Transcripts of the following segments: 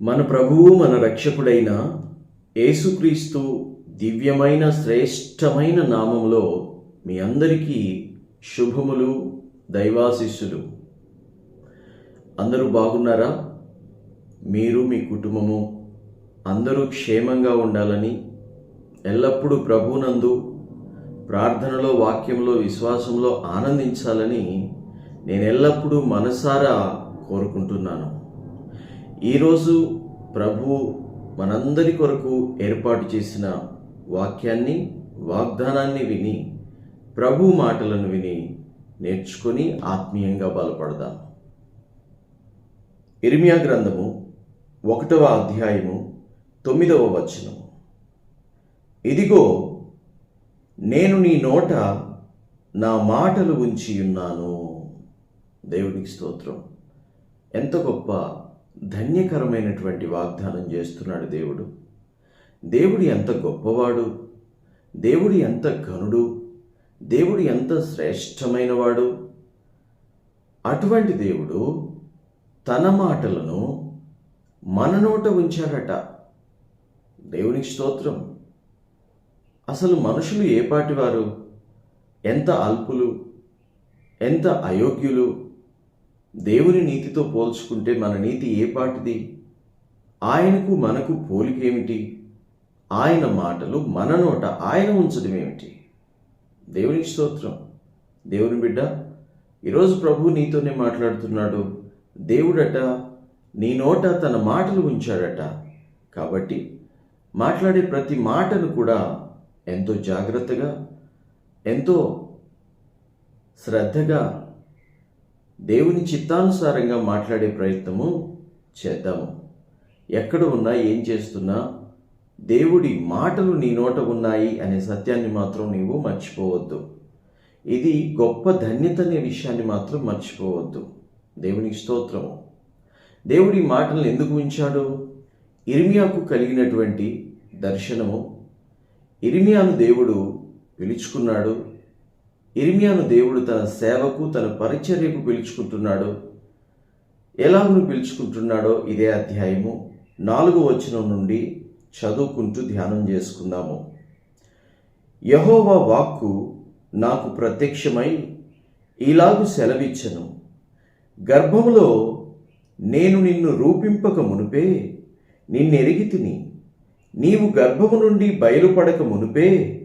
మన ప్రభువు మన రక్షకుడైన యేసుక్రీస్తు దివ్యమైన శ్రేష్టమైన నామములో మీ అందరికీ శుభములు దైవాశిష్యులు అందరూ బాగున్నారా? మీరు మీ కుటుంబము అందరూ క్షేమంగా ఉండాలని ఎల్లప్పుడూ ప్రభునందు ప్రార్థనలో వాక్యంలో విశ్వాసంలో ఆనందించాలని నేను ఎల్లప్పుడూ మనసారా కోరుకుంటున్నాను. ఈరోజు ప్రభు మనందరి కొరకు ఏర్పాటు చేసిన వాక్యాన్ని వాగ్దానాన్ని విని ప్రభు మాటలను విని నేర్చుకొని ఆత్మీయంగా బలపడదాం. ఇర్మియా గ్రంథము ఒకటవ అధ్యాయము తొమ్మిదవ వచనం ఇదిగో నేను నీ నోట నా మాటలు ఉంచి ఉన్నాను దేవునికి స్తోత్రం. ఎంత గొప్ప ధన్యకరమైనటువంటి వాగ్దానం చేస్తున్నాడు దేవుడు. దేవుడు ఎంత గొప్పవాడు దేవుడు ఎంత ఘనుడు దేవుడు ఎంత శ్రేష్టమైనవాడు. అటువంటి దేవుడు తన మాటలను మన నోట ఉంచాడట. దేవునికి స్తోత్రం. అసలు మనుషులు ఏపాటివారు ఎంత అల్పులు ఎంత అయోగ్యులు దేవుని నీతితో పోల్చుకుంటే మన నీతి ఏ పాటిది? ఆయనకు మనకు పోలికేమిటి ఆయన మాటలు మన నోట ఆయన ఉంచడం ఏమిటి? దేవునికి స్తోత్రం. దేవుని బిడ్డ ఈరోజు ప్రభు నీతోనే మాట్లాడుతున్నాడు. దేవుడట నీ నోట తన మాటలు ఉంచాడట. కాబట్టి మాట్లాడే ప్రతి మాటను కూడా ఎంతో జాగ్రత్తగా ఎంతో శ్రద్ధగా దేవుని చిత్తానుసారంగా మాట్లాడే ప్రయత్నము చేద్దాము. ఎక్కడ ఉన్నా ఏం చేస్తున్నా దేవుడి మాటలు నీ నోట ఉన్నాయి అనే సత్యాన్ని మాత్రం నీవు మర్చిపోవద్దు. ఇది గొప్ప ధన్యత అనే విషయాన్ని మాత్రం మర్చిపోవద్దు. దేవునికి స్తోత్రము. దేవుడి మాటలను ఎందుకు ఉంచాడు? ఇరిమియాకు కలిగినటువంటి దర్శనము. ఇరిమియాను దేవుడు పిలుచుకున్నాడు. ఇరిమియాను దేవుడు తన సేవకు తన పరిచర్యకు పిలుచుకుంటున్నాడు. ఎలాగను పిలుచుకుంటున్నాడో ఇదే అధ్యాయము. నాలుగో వచనం నుండి చదువుకుంటూ ధ్యానం చేసుకుందాము. యహోవా వాక్కు నాకు ప్రత్యక్షమై ఇలాగు సెలవిచ్చను. గర్భములో నేను నిన్ను రూపింపక మునుపే నిన్నెరిగి తిని నీవు గర్భము నుండి బయలుపడక మునుపే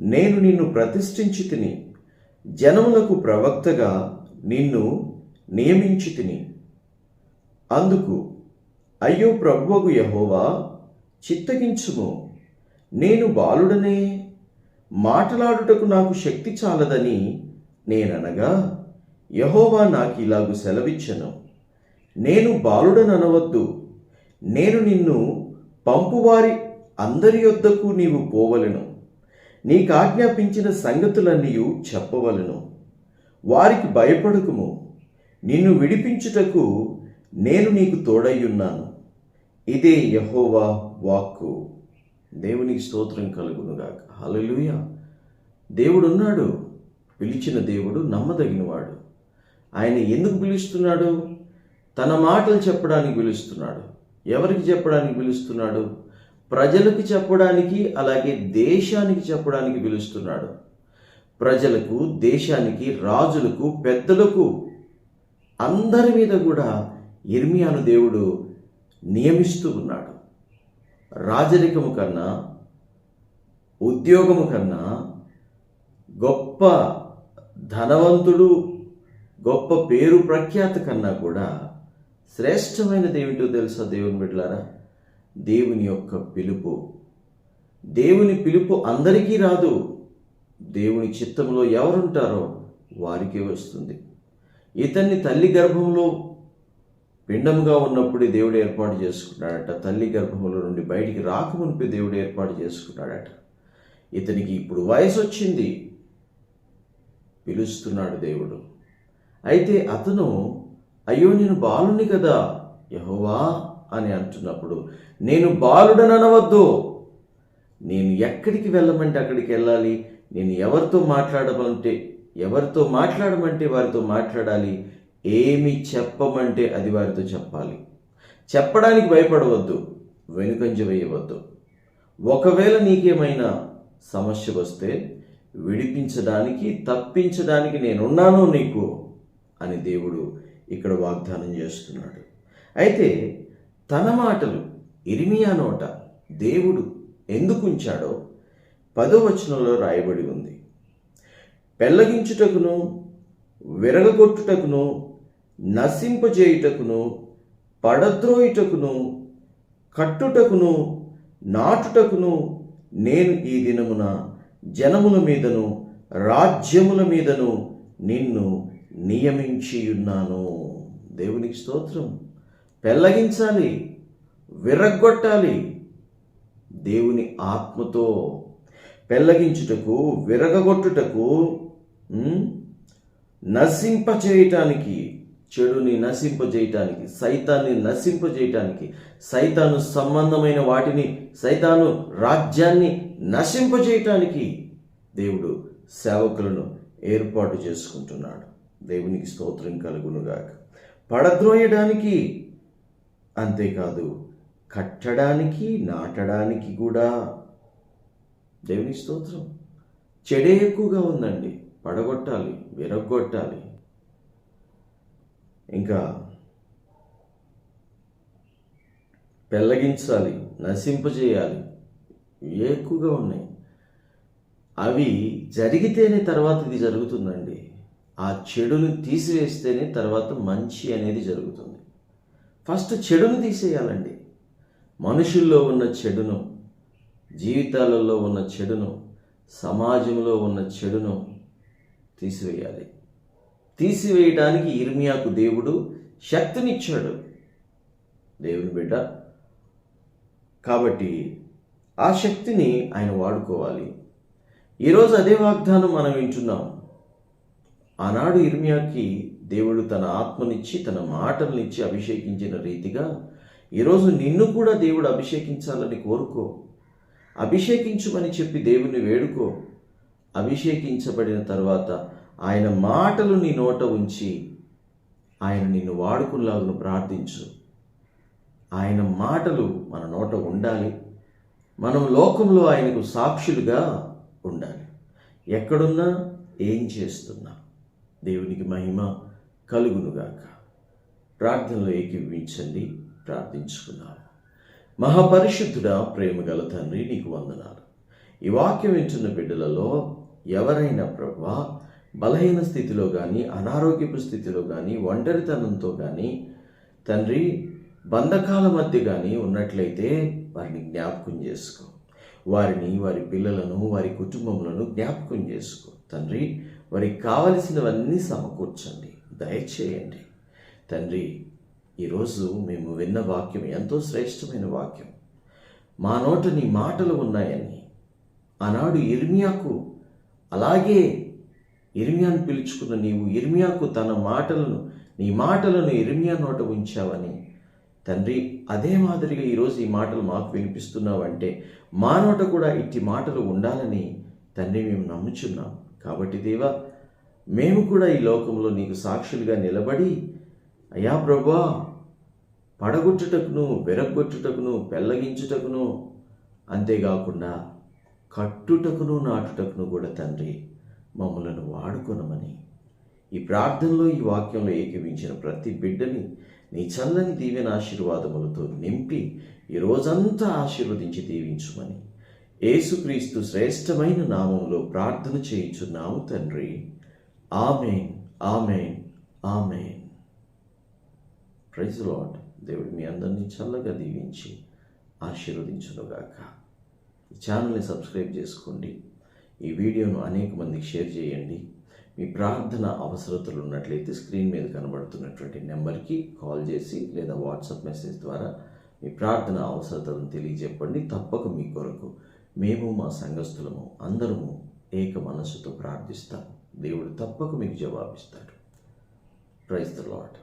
నేను నిన్ను ప్రతిష్ఠించి తిని జనములకు ప్రవక్తగా నిన్ను నియమించి తిని. అందుకు అయ్యో ప్రభువగు యహోవా చిత్తగించుము. నేను బాలుడనే మాట్లాడుటకు నాకు శక్తి చాలదని నేననగా యహోవా నాకు ఇలాగు సెలవిచ్చను. నేను బాలుడననవద్దు. నేను నిన్ను పంపువారి అందరి యొద్దకు నీవు పోవలను. నీకు ఆజ్ఞాపించిన సంగతులన్నీ చెప్పవలను. వారికి భయపడకుము. నిన్ను విడిపించుటకు నేను నీకు తోడయ్యున్నాను ఇదే యహోవా వాక్కు. దేవునికి స్తోత్రం కలుగునుగాక. హలలుయ దేవుడున్నాడు. పిలిచిన దేవుడు నమ్మదగినవాడు. ఆయన ఎందుకు పిలుస్తున్నాడు? తన మాటలు చెప్పడానికి పిలుస్తున్నాడు. ఎవరికి చెప్పడానికి పిలుస్తున్నాడు? ప్రజలకు చెప్పడానికి అలాగే దేశానికి చెప్పడానికి పిలుస్తున్నాడు. ప్రజలకు దేశానికి రాజులకు పెద్దలకు అందరి మీద కూడా ఇర్మియాను దేవుడు నియమిస్తూ ఉన్నాడు. రాజరికము కన్నా ఉద్యోగము కన్నా గొప్ప ధనవంతుడు గొప్ప పేరు ప్రఖ్యాత కన్నా కూడా శ్రేష్టమైనది ఏమిటో తెలుసా దేవుని బిడ్డలారా? దేవుని యొక్క పిలుపు. దేవుని పిలుపు అందరికీ రాదు. దేవుని చిత్తంలో ఎవరుంటారో వారికే వస్తుంది. ఇతన్ని తల్లి గర్భంలో పిండంగా ఉన్నప్పుడే దేవుడు ఏర్పాటు చేసుకున్నాడట. తల్లి గర్భంలో నుండి బయటికి రాకమునిపి దేవుడు ఏర్పాటు చేసుకున్నాడట. ఇతనికి ఇప్పుడు వయసు వచ్చింది పిలుస్తున్నాడు దేవుడు. అయితే అతను అయ్యో నేను బాలుని కదా. యహోవా అని అంటున్నప్పుడు నేను బాలుడననవద్దు. నేను ఎక్కడికి వెళ్ళమంటే అక్కడికి వెళ్ళాలి. నేను ఎవరితో మాట్లాడమంటే ఎవరితో మాట్లాడమంటే వారితో మాట్లాడాలి. ఏమి చెప్పమంటే అది వారితో చెప్పాలి. చెప్పడానికి భయపడవద్దు. వెనుకంజ వేయవద్దు. ఒకవేళ నీకేమైనా సమస్య వస్తే విడిపించడానికి తప్పించడానికి నేనున్నాను నీకు అని దేవుడు ఇక్కడ వాగ్దానం చేస్తున్నాడు. అయితే తన మాటలు ఇరిమియా నోట దేవుడు ఎందుకు ఉంచాడో రాయబడి ఉంది. పెళ్ళగించుటకును విరగగొట్టుటకును నశింపజేయుటకును పడద్రోయుటకును కట్టుటకును నాటుటకును నేను ఈ దినమున జనముల మీదను రాజ్యముల మీదను నిన్ను నియమించి ఉన్నాను దేవునికి స్తోత్రం. పెళ్ళగించాలి విరగ్గొట్టాలి దేవుని ఆత్మతో. పెళ్ళగించుటకు విరగగొట్టుటకు నశింపచేయటానికి చెడుని నశింపజేయటానికి సైతాన్ని నశింపజేయటానికి సైతాను సంబంధమైన వాటిని సైతాను రాజ్యాన్ని నశింపజేయటానికి దేవుడు సేవకులను ఏర్పాటు చేసుకుంటున్నాడు. దేవునికి స్తోత్రం కలుగునుగాక. పడద్రోయడానికి అంతేకాదు కట్టడానికి నాటడానికి కూడా దేవుని స్తోత్రం. చెడే ఎక్కువగా ఉందండి. పడగొట్టాలి విరగొట్టాలి ఇంకా పెళ్ళగించాలి నశింపజేయాలి. ఇవే ఎక్కువగా ఉన్నాయి. అవి జరిగితేనే తర్వాత ఇది జరుగుతుందండి. ఆ చెడును తీసివేస్తేనే తర్వాత మంచి అనేది జరుగుతుంది. ఫస్ట్ చెడును తీసేయాలండి. మనుషుల్లో ఉన్న చెడును జీవితాలలో ఉన్న చెడును సమాజంలో ఉన్న చెడును తీసివేయాలి. తీసివేయడానికి ఇర్మియాకు దేవుడు శక్తినిచ్చాడు. దేవుని బిడ్డ కాబట్టి ఆ శక్తిని ఆయన వాడుకోవాలి. ఈరోజు అదే వాగ్దానం మనం వింటున్నాం. ఆనాడు ఇర్మియాకి దేవుడు తన ఆత్మనిచ్చి తన మాటలనిచ్చి అభిషేకించిన రీతిగా ఈరోజు నిన్ను కూడా దేవుడు అభిషేకించాలని కోరుకో. అభిషేకించుమని చెప్పి దేవుని వేడుకో. అభిషేకించబడిన తర్వాత ఆయన మాటలు నీ నోట ఉంచి ఆయన నిన్ను వాడుకునేలాగును ప్రార్థించు. ఆయన మాటలు మన నోట ఉండాలి. మనం లోకంలో ఆయనకు సాక్షులుగా ఉండాలి. ఎక్కడున్నా ఏం చేస్తున్నా? దేవునికి మహిమ కలుగునుగాక. ప్రార్థనలో ఏకీవించండి ప్రార్థించుకున్నాము. మహాపరిశుద్ధుడ ప్రేమ గల తండ్రి నీకు వందనాలు. ఈ వాక్యం వింటున్న బిడ్డలలో ఎవరైనా ప్రభా బలహీన స్థితిలో కానీ అనారోగ్యపు స్థితిలో కానీ ఒంటరితనంతో కానీ తండ్రి బంధకాల మధ్య కానీ ఉన్నట్లయితే వారిని జ్ఞాపకం చేసుకో. వారిని వారి పిల్లలను వారి కుటుంబములను జ్ఞాపకం చేసుకో. తండ్రి వారికి కావలసినవన్నీ సమకూర్చండి. దయచేయండి. తండ్రి ఈరోజు మేము విన్న వాక్యం ఎంతో శ్రేష్టమైన వాక్యం. మా నోట నీ మాటలు ఉన్నాయని. ఆనాడు ఇర్మియాకు అలాగే ఇర్మియాను పిలుచుకున్న నీవు ఇర్మియాకు తన మాటలను నీ మాటలను ఇర్మియా నోట ఉంచావని. తండ్రి అదే మాదిరిగా ఈరోజు ఈ మాటలు మాకు వినిపిస్తున్నావంటే మా నోట కూడా ఇట్టి మాటలు ఉండాలని తండ్రి మేము నమ్ముచున్నాం. కాబట్టి దేవా మేము కూడా ఈ లోకంలో నీకు సాక్షులుగా నిలబడి అయ్యా ప్రభా పడగొట్టుటకును వెరగొట్టుటకును పెళ్ళగించుటకును అంతేకాకుండా కట్టుటకును నాటుటకును కూడా తండ్రి మమ్మలను వాడుకొనమని ఈ ప్రార్థనలో ఈ వాక్యంలో ఏకీవించిన ప్రతి బిడ్డని నీ చల్లని దీవెన ఆశీర్వాదములతో నింపి ఈ రోజంతా ఆశీర్వదించి దీవించుమని. యేసుక్రీస్తు శ్రేష్టమైన నామంలో ప్రార్థన చేయించున్నాము తండ్రి. Amen amen amen. Praise lord దేవుడు మీ అందరినీ చల్లగా దీవించి ఆశీర్వదించునుగాక. ఈ ఛానల్ని సబ్స్క్రైబ్ చేసుకోండి. ఈ వీడియోను అనేక మందికి షేర్ చేయండి. మీ ప్రార్థన అవసరతలు ఉన్నట్లయితే స్క్రీన్ మీద కనబడుతున్నటువంటి నెంబర్కి కాల్ చేసి లేదా వాట్సాప్ మెసేజ్ ద్వారా మీ ప్రార్థన అవసరతలను తెలియజెప్పండి. తప్పక మీ కొరకు మేము మా సంఘస్థులము అందరము ఏక మనస్సుతో ప్రార్థిస్తాం. దేవుడు తప్పక మీకు జవాబిస్తాడు. Praise the lord